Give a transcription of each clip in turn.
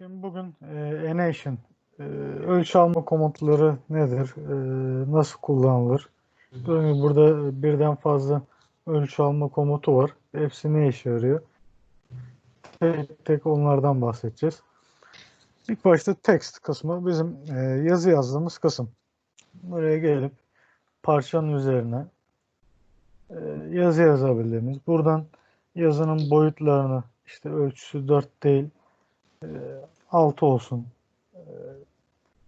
Şimdi bugün e, Enation e, ölçü alma komutları nedir? E, nasıl kullanılır? Gibi Burada birden fazla ölçü alma komutu var. Hepsi ne işe yarıyor? Tek tek onlardan bahsedeceğiz. İlk başta text kısmı bizim e, yazı yazdığımız kısım. Buraya gelip parçanın üzerine e, yazı yazabildiğimiz. Buradan yazının boyutlarını işte ölçüsü 4 değil 6 olsun. Ee,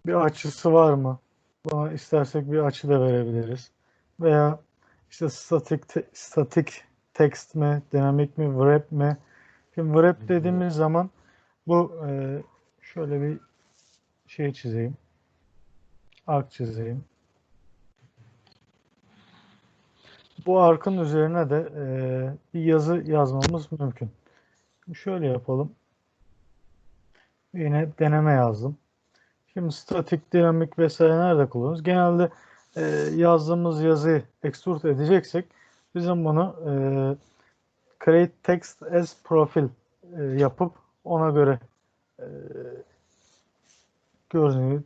Bir açısı var mı? Buna istersek bir açı da verebiliriz. Veya işte statik te- statik text mi, dinamik mi, wrap mi? Şimdi wrap dediğimiz zaman bu e, şöyle bir şey çizeyim. Ark çizeyim. Bu arkın üzerine de e, bir yazı yazmamız mümkün. Şöyle yapalım. Yine deneme yazdım. Şimdi statik, dinamik vesaire nerede kullanıyoruz? Genelde e, yazdığımız yazıyı extrude edeceksek bizim bunu e, create text as profil e, yapıp ona göre e, gördüğünüz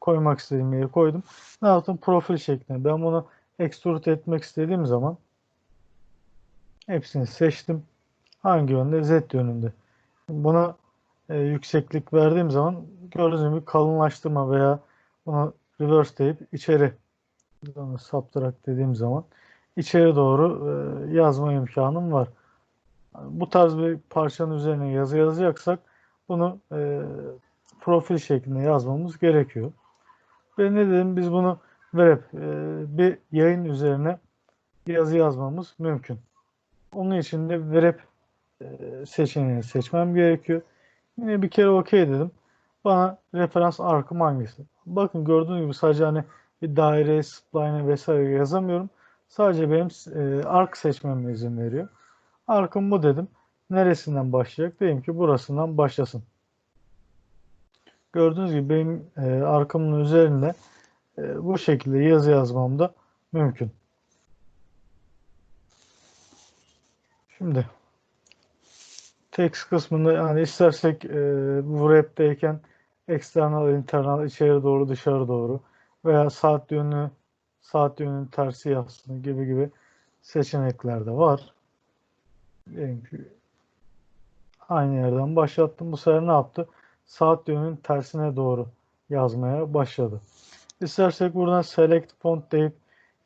koymak istediğim yere koydum. Ne yaptım? Profil şeklinde. Ben bunu extrude etmek istediğim zaman hepsini seçtim. Hangi yönde? Z yönünde. Buna e, yükseklik verdiğim zaman gördüğünüz gibi kalınlaştırma veya bunu reverse deyip içeri bunu saptırak dediğim zaman içeri doğru e, yazma imkanım var. Bu tarz bir parçanın üzerine yazı yazacaksak bunu e, profil şeklinde yazmamız gerekiyor. Ve ne dedim biz bunu verip e, bir yayın üzerine yazı yazmamız mümkün. Onun için de verip e, seçeneğini seçmem gerekiyor. Yine bir kere okey dedim. Bana referans arkım hangisi? Bakın gördüğünüz gibi sadece hani bir daire, spline vesaire yazamıyorum. Sadece benim e, ark seçmeme izin veriyor. Arkım bu dedim. Neresinden başlayacak? Diyeyim ki burasından başlasın. Gördüğünüz gibi benim e, arkamın üzerinde e, bu şekilde yazı yazmam da mümkün. Şimdi text kısmında yani istersek e, bu wrap'teyken external, internal, içeri doğru, dışarı doğru veya saat yönü saat yönünün tersi yazsın gibi gibi seçenekler de var. Diyelim ki aynı yerden başlattım. Bu sefer ne yaptı? Saat yönünün tersine doğru yazmaya başladı. İstersek buradan select font deyip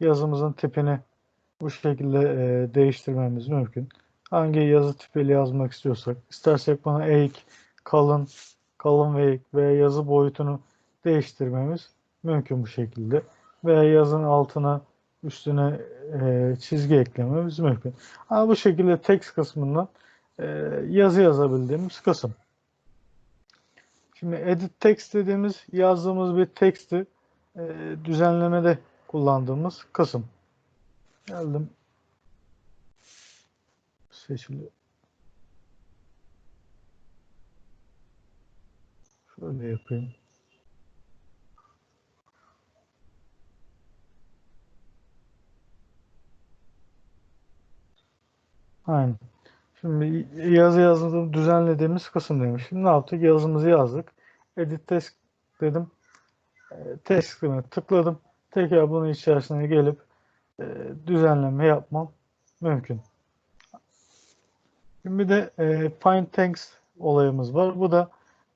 yazımızın tipini bu şekilde e, değiştirmemiz mümkün hangi yazı tipiyle yazmak istiyorsak, istersek bana eğik, kalın, kalın ve eğik veya yazı boyutunu değiştirmemiz mümkün bu şekilde. Veya yazın altına üstüne e, çizgi eklememiz mümkün. Ama bu şekilde text kısmından e, yazı yazabildiğimiz kısım. Şimdi edit text dediğimiz yazdığımız bir teksti e, düzenlemede kullandığımız kısım. Geldim seçili. Şöyle yapayım. Aynen. Şimdi yazı yazdım düzenlediğimiz kısım demiş. Şimdi ne yaptık? Yazımızı yazdık. Edit text dedim. E, Testime tıkladım. Tekrar bunun içerisine gelip e, düzenleme yapmam mümkün. Şimdi de e, find text olayımız var. Bu da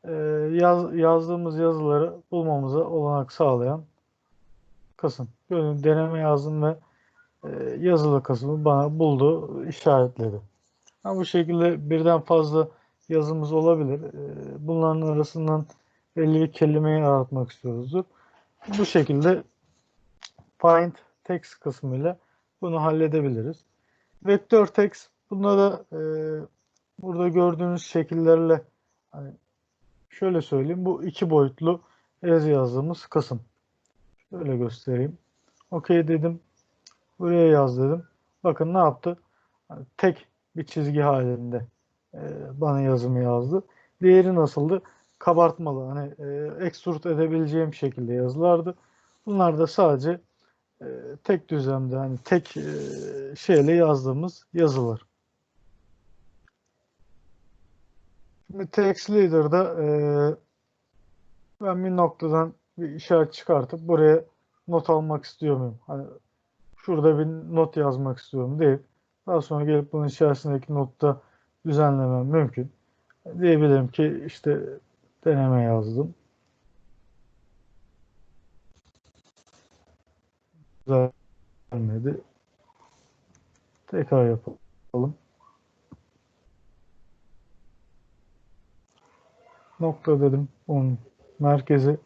e, yaz, yazdığımız yazıları bulmamıza olanak sağlayan kısım. Böyle deneme yazdım ve e, yazılı kısmı bana buldu, işaretledi. Ha, bu şekilde birden fazla yazımız olabilir. E, bunların arasından belli bir kelimeyi aratmak istiyoruzdur. Bu şekilde find text kısmıyla bunu halledebiliriz. Vektör text Bunda da e, burada gördüğünüz şekillerle hani şöyle söyleyeyim bu iki boyutlu yazı yazdığımız kısım. Şöyle göstereyim. Okey dedim. Buraya yaz dedim. Bakın ne yaptı? Hani tek bir çizgi halinde e, bana yazımı yazdı. Diğeri nasıldı? Kabartmalı. Hani e, extrude edebileceğim şekilde yazılardı. Bunlar da sadece e, tek düzlemde hani tek e, şeyle yazdığımız yazılar. Şimdi text leader'da eee, ben bir noktadan bir işaret çıkartıp buraya not almak istiyor muyum? Hani şurada bir not yazmak istiyorum deyip daha sonra gelip bunun içerisindeki notta düzenlemem mümkün. Diyebilirim ki işte deneme yazdım. Gelmedi. Tekrar yapalım. Nokta dedim. Onun merkezi.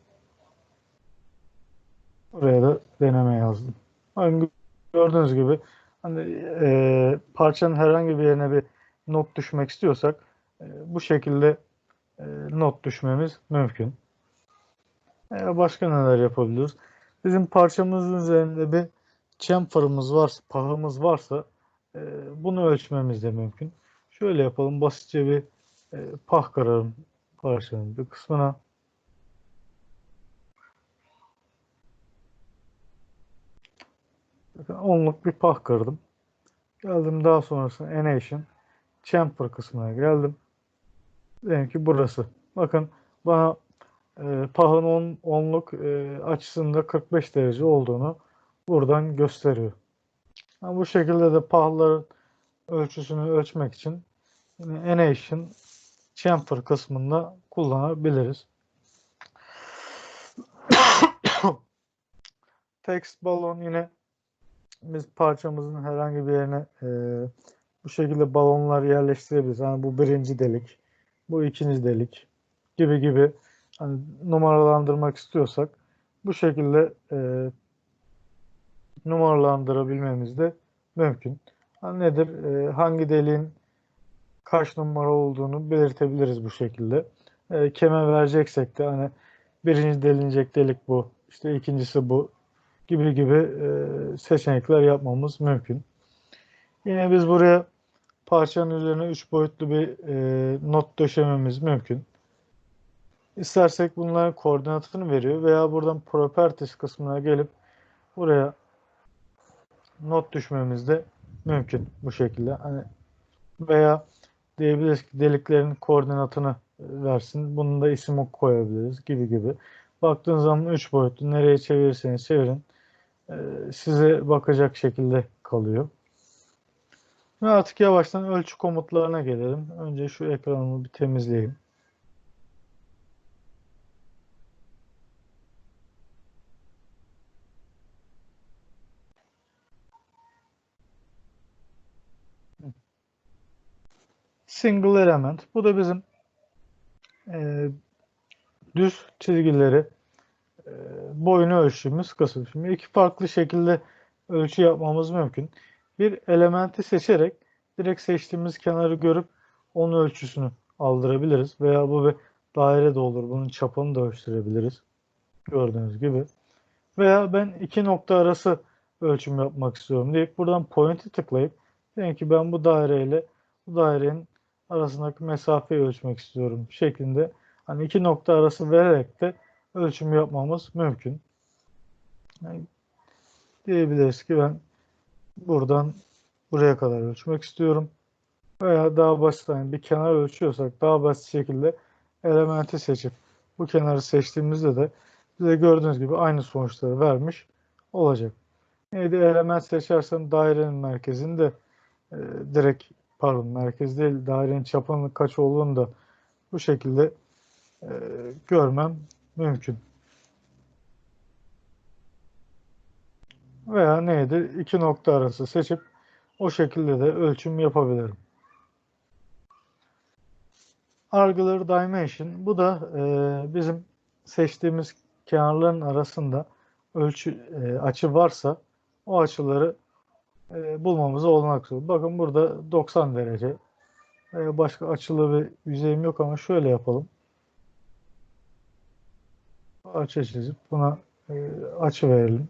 Buraya da deneme yazdım. Hani gördüğünüz gibi hani e, parçanın herhangi bir yerine bir not düşmek istiyorsak e, bu şekilde e, not düşmemiz mümkün. E, başka neler yapabiliriz? Bizim parçamızın üzerinde bir chamfer'ımız varsa, pahımız varsa e, bunu ölçmemiz de mümkün. Şöyle yapalım. Basitçe bir e, pah kararım parçanın bir kısmına. Bakın onluk bir pah kırdım. Geldim daha sonrasında Enation Chamfer kısmına geldim. Diyelim ki burası. Bakın bana e, pahın on, onluk e, açısında 45 derece olduğunu buradan gösteriyor. Yani bu şekilde de pahların ölçüsünü ölçmek için Enation chamfer kısmında kullanabiliriz. Text balon yine biz parçamızın herhangi bir yerine e, bu şekilde balonlar yerleştirebiliriz. Yani bu birinci delik, bu ikinci delik gibi gibi hani numaralandırmak istiyorsak bu şekilde e, numaralandırabilmemiz de mümkün. Yani nedir? E, hangi deliğin kaç numara olduğunu belirtebiliriz bu şekilde. E, keme vereceksek de hani birinci delinecek delik bu, işte ikincisi bu gibi gibi e, seçenekler yapmamız mümkün. Yine biz buraya parçanın üzerine 3 boyutlu bir e, not döşememiz mümkün. İstersek bunların koordinatını veriyor veya buradan properties kısmına gelip buraya not düşmemiz de mümkün bu şekilde. Hani veya deliklerin koordinatını versin. Bunun da isim koyabiliriz gibi gibi. Baktığınız zaman 3 boyutlu nereye çevirirseniz çevirin e, size bakacak şekilde kalıyor. Ve artık yavaştan ölçü komutlarına gelelim. Önce şu ekranımı bir temizleyeyim. Single element. Bu da bizim e, düz çizgileri e, boyunu ölçtüğümüz kısım. Şimdi iki farklı şekilde ölçü yapmamız mümkün. Bir elementi seçerek direkt seçtiğimiz kenarı görüp onun ölçüsünü aldırabiliriz. Veya bu bir daire de olur. Bunun çapını da ölçtürebiliriz. Gördüğünüz gibi. Veya ben iki nokta arası ölçüm yapmak istiyorum deyip buradan point'i tıklayıp diyelim ki ben bu daireyle bu dairenin arasındaki mesafeyi ölçmek istiyorum şeklinde hani iki nokta arası vererek de ölçüm yapmamız mümkün. Yani diyebiliriz ki ben buradan buraya kadar ölçmek istiyorum. Veya daha basit yani bir kenar ölçüyorsak daha basit şekilde elementi seçip bu kenarı seçtiğimizde de bize gördüğünüz gibi aynı sonuçları vermiş olacak. Neydi element seçersem dairenin merkezinde e, direkt pardon merkez değil dairenin çapının kaç olduğunu da bu şekilde e, görmem mümkün. Veya neydi? İki nokta arası seçip o şekilde de ölçüm yapabilirim. Argılar Dimension. Bu da e, bizim seçtiğimiz kenarların arasında ölçü e, açı varsa o açıları e, bulmamızı olanak sunuyor. Bakın burada 90 derece. E, başka açılı bir yüzeyim yok ama şöyle yapalım. Açı çizip buna e, açı verelim.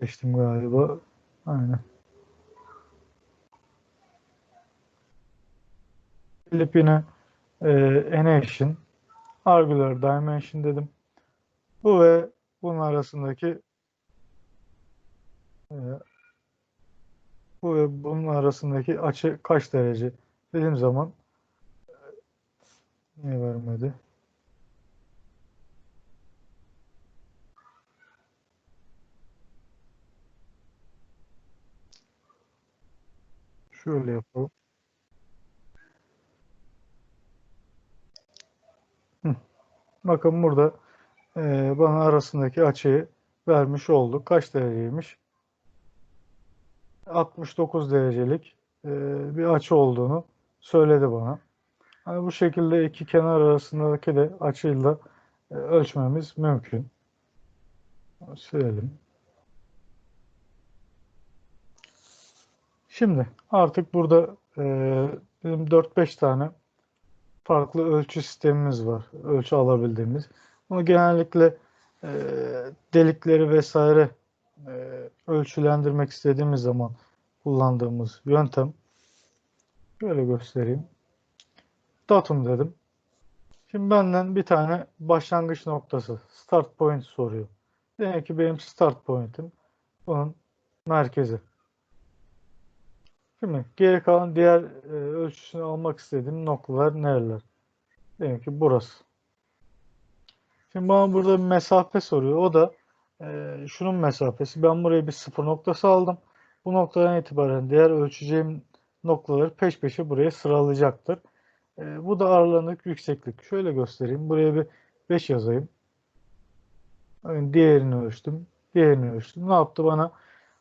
Seçtim galiba. Aynen. Gelip yine e, Animation, Angular Dimension dedim. Bu ve bunun arasındaki e, bu ve bunun arasındaki açı kaç derece dediğim zaman niye vermedi? Şöyle yapalım. Bakın burada e, bana arasındaki açıyı vermiş olduk. Kaç dereceymiş? 69 derecelik e, bir açı olduğunu söyledi bana. Yani bu şekilde iki kenar arasındaki de açıyla e, ölçmemiz mümkün. Silelim. Şimdi artık burada e, bizim 4-5 tane farklı ölçü sistemimiz var. Ölçü alabildiğimiz. Bunu genellikle e, delikleri vesaire e, ölçülendirmek istediğimiz zaman kullandığımız yöntem. Böyle göstereyim. Datum dedim. Şimdi benden bir tane başlangıç noktası, start point soruyor. Demek ki benim start point'im bunun merkezi. Şimdi geri kalan diğer e, ölçüsünü almak istediğim noktalar nereler? Demek ki burası. Şimdi bana burada bir mesafe soruyor. O da e, şunun mesafesi. Ben buraya bir sıfır noktası aldım. Bu noktadan itibaren diğer ölçeceğim noktaları peş peşe buraya sıralayacaktır. E, bu da aralanık yükseklik. Şöyle göstereyim. Buraya bir 5 yazayım. Yani diğerini ölçtüm. Diğerini ölçtüm. Ne yaptı bana?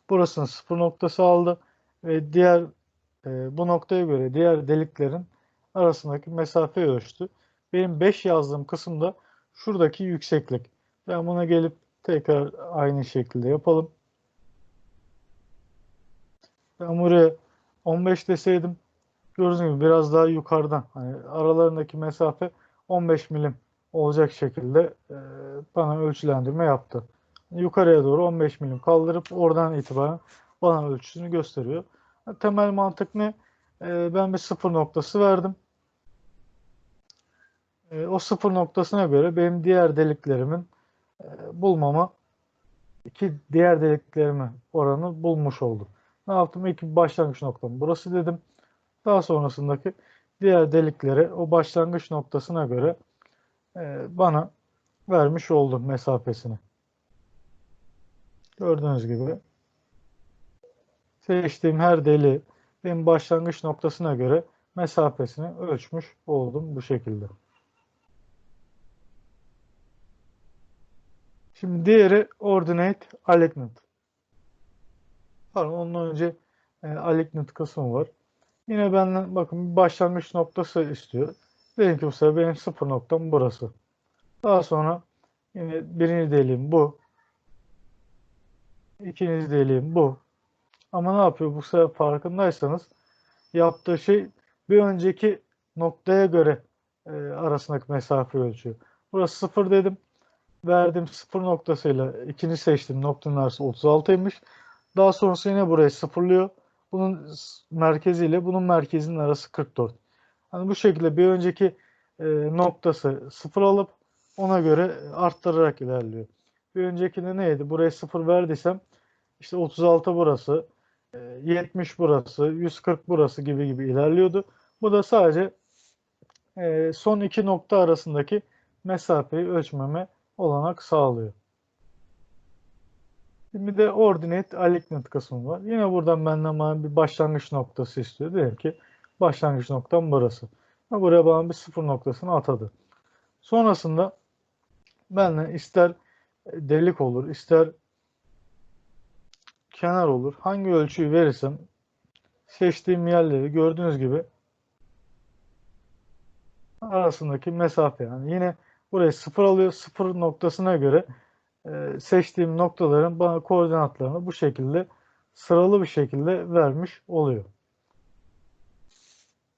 Burasının sıfır noktası aldı. Ve diğer e, bu noktaya göre diğer deliklerin arasındaki mesafeyi ölçtü. Benim 5 yazdığım kısımda şuradaki yükseklik. Ben buna gelip tekrar aynı şekilde yapalım. Ben buraya 15 deseydim gördüğünüz gibi biraz daha yukarıdan hani aralarındaki mesafe 15 milim olacak şekilde e, bana ölçülendirme yaptı. Yukarıya doğru 15 milim kaldırıp oradan itibaren bana ölçüsünü gösteriyor. Temel mantık ne? E, ben bir sıfır noktası verdim. E, o sıfır noktasına göre benim diğer deliklerimin e, bulmama iki diğer deliklerimi oranı bulmuş oldum. Ne yaptım? İlk başlangıç noktam burası dedim. Daha sonrasındaki diğer deliklere o başlangıç noktasına göre e, bana vermiş oldum mesafesini. Gördüğünüz gibi seçtiğim her deli benim başlangıç noktasına göre mesafesini ölçmüş oldum bu şekilde. Şimdi diğeri ordinate alignment. Pardon ondan önce e, alignment kısmı var. Yine benden bakın bir başlangıç noktası istiyor. Dedim ki bu sefer benim sıfır noktam burası. Daha sonra yine birinci deliğim bu. İkinci deliğim bu. Ama ne yapıyor bu sefer farkındaysanız yaptığı şey bir önceki noktaya göre e, arasındaki mesafe ölçüyor. Burası sıfır dedim. Verdiğim sıfır noktasıyla ikinci seçtiğim noktanın arası 36'ymış. Daha sonrası yine burayı sıfırlıyor. Bunun merkeziyle bunun merkezinin arası 44. Hani bu şekilde bir önceki e, noktası sıfır alıp ona göre arttırarak ilerliyor. Bir öncekinde neydi? Buraya sıfır verdiysem işte 36 burası, 70 e, burası, 140 burası gibi gibi ilerliyordu. Bu da sadece e, son iki nokta arasındaki mesafeyi ölçmeme olanak sağlıyor. Şimdi de ordinate alignment kısmı var. Yine buradan benden bana bir başlangıç noktası istiyor. Diyelim ki başlangıç noktam burası. Buraya bana bir sıfır noktasını atadı. Sonrasında benle ister delik olur, ister kenar olur. Hangi ölçüyü verirsem seçtiğim yerleri gördüğünüz gibi arasındaki mesafe yani yine burayı sıfır alıyor. Sıfır noktasına göre e, seçtiğim noktaların bana koordinatlarını bu şekilde sıralı bir şekilde vermiş oluyor.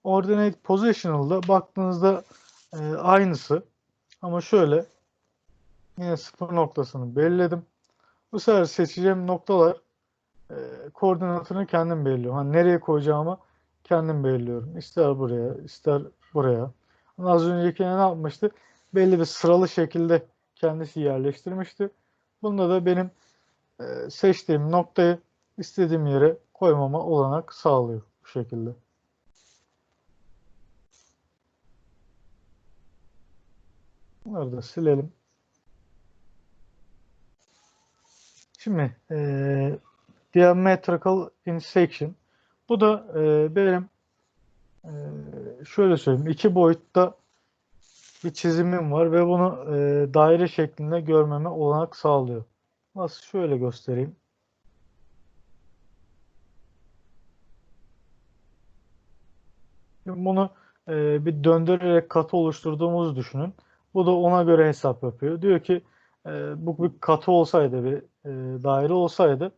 Ordinate Positional'da baktığınızda e, aynısı ama şöyle yine sıfır noktasını belirledim. Bu sefer seçeceğim noktalar e, koordinatını kendim belirliyorum. Hani nereye koyacağımı kendim belirliyorum. İster buraya, ister buraya. Az önceki ne yapmıştı? Belli bir sıralı şekilde kendisi yerleştirmişti. Bunda da benim e, seçtiğim noktayı istediğim yere koymama olanak sağlıyor bu şekilde. Bunları da silelim. Şimdi e, diametrical intersection. Bu da e, benim e, şöyle söyleyeyim. iki boyutta bir çizimim var ve bunu e, daire şeklinde görmeme olanak sağlıyor. Nasıl şöyle göstereyim. Şimdi bunu e, bir döndürerek katı oluşturduğumuzu düşünün. Bu da ona göre hesap yapıyor. Diyor ki e, bu bir katı olsaydı, bir e, daire olsaydı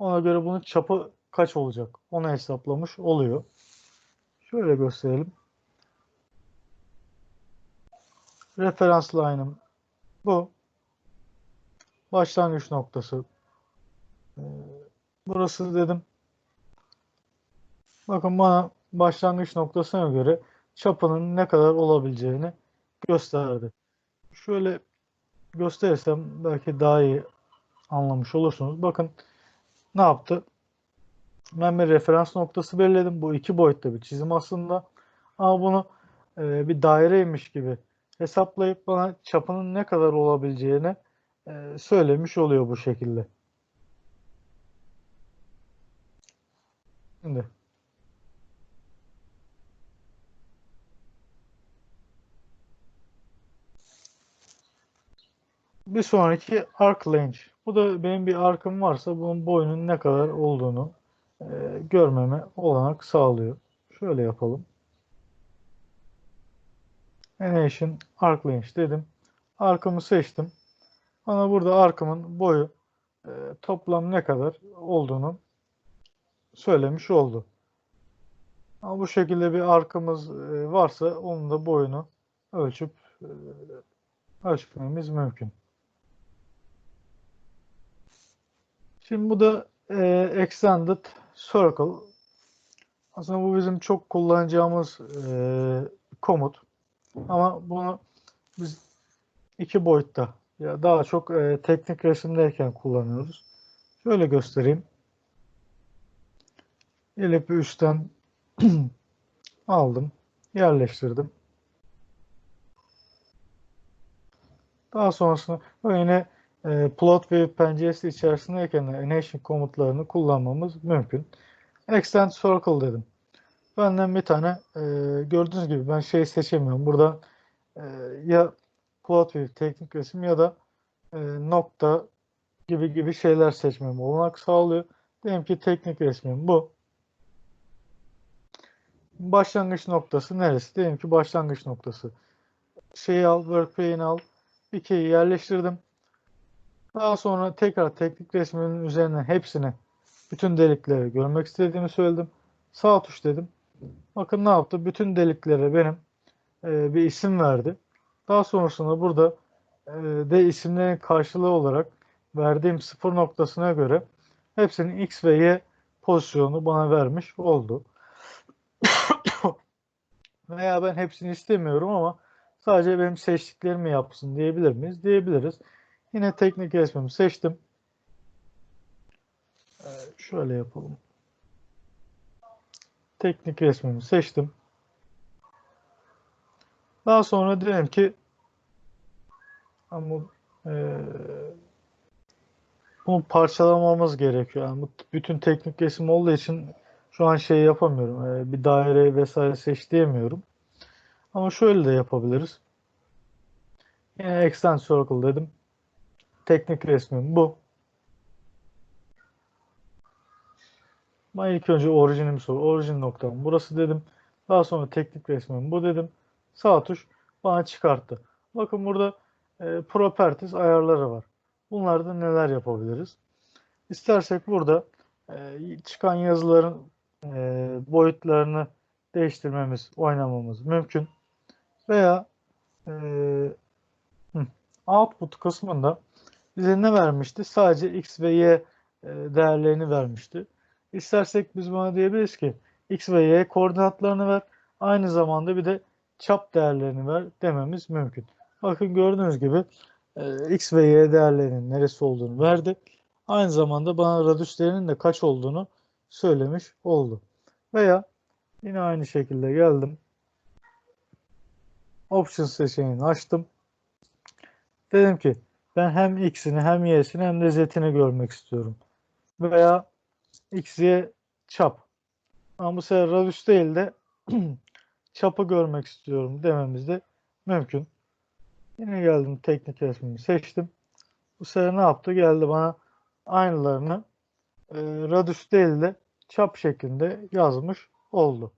ona göre bunun çapı kaç olacak? Onu hesaplamış oluyor. Şöyle gösterelim. Referans line'ım bu. Başlangıç noktası. E, burası dedim. Bakın bana başlangıç noktasına göre çapının ne kadar olabileceğini gösterdi. Şöyle gösterirsem belki daha iyi anlamış olursunuz. Bakın ne yaptı? Ben bir referans noktası belirledim. Bu iki boyutta bir çizim aslında. Ama bunu e, bir daireymiş gibi hesaplayıp bana çapının ne kadar olabileceğini e, söylemiş oluyor bu şekilde. Şimdi Bir sonraki arc range. Bu da benim bir arkım varsa bunun boyunun ne kadar olduğunu e, görmeme olanak sağlıyor. Şöyle yapalım. Animation arc range dedim. Arkımı seçtim. Bana burada arkımın boyu e, toplam ne kadar olduğunu söylemiş oldu. Ama bu şekilde bir arkamız e, varsa onun da boyunu ölçüp e, ölçmemiz mümkün. Şimdi bu da e, Extended Circle. Aslında bu bizim çok kullanacağımız e, komut. Ama bunu biz iki boyutta ya daha çok e, teknik resimdeyken kullanıyoruz. Şöyle göstereyim. Elipi üstten aldım, yerleştirdim. Daha sonrasında yine e, plot view penceresi içerisindeyken de animation komutlarını kullanmamız mümkün. Extend circle dedim. Benden bir tane e, gördüğünüz gibi ben şey seçemiyorum. Burada e, ya plot view teknik resim ya da e, nokta gibi gibi şeyler seçmem olanak sağlıyor. Diyelim ki teknik resmim bu. Başlangıç noktası neresi? Diyelim ki başlangıç noktası. Şeyi al, workplane'i al. Pikeyi yerleştirdim. Daha sonra tekrar teknik resminin üzerine hepsini bütün delikleri görmek istediğimi söyledim. Sağ tuş dedim. Bakın ne yaptı? Bütün deliklere benim e, bir isim verdi. Daha sonrasında burada e, de isimlerin karşılığı olarak verdiğim sıfır noktasına göre hepsinin x ve y pozisyonu bana vermiş oldu. Veya ben hepsini istemiyorum ama sadece benim seçtiklerimi yapsın diyebilir miyiz? Diyebiliriz. Yine teknik resmimi seçtim. Ee, şöyle yapalım. Teknik resmimi seçtim. Daha sonra diyelim ki ama e, bunu parçalamamız gerekiyor. Yani bütün teknik resim olduğu için şu an şey yapamıyorum. E, bir daire vesaire seç diyemiyorum. Ama şöyle de yapabiliriz. Yine extend circle dedim. Teknik resmim bu. Ben ilk önce orijinimi sor. Orijin noktam burası dedim. Daha sonra teknik resmim bu dedim. Sağ tuş bana çıkarttı. Bakın burada e, properties ayarları var. Bunlarda neler yapabiliriz? İstersek burada e, çıkan yazıların e, boyutlarını değiştirmemiz, oynamamız mümkün. Veya e, output kısmında bize ne vermişti? Sadece x ve y e, değerlerini vermişti. İstersek biz buna diyebiliriz ki x ve y koordinatlarını ver. Aynı zamanda bir de çap değerlerini ver dememiz mümkün. Bakın gördüğünüz gibi e, x ve y değerlerinin neresi olduğunu verdi. Aynı zamanda bana radius değerinin de kaç olduğunu söylemiş oldu. Veya yine aynı şekilde geldim. Options seçeneğini açtım. Dedim ki ben hem x'ini hem y'sini hem de z'ini görmek istiyorum. Veya x, çap. Ama bu sefer radius değil de çapı görmek istiyorum dememiz de mümkün. Yine geldim teknik resmini seçtim. Bu sefer ne yaptı? Geldi bana aynılarını e, radius değil de çap şeklinde yazmış oldu.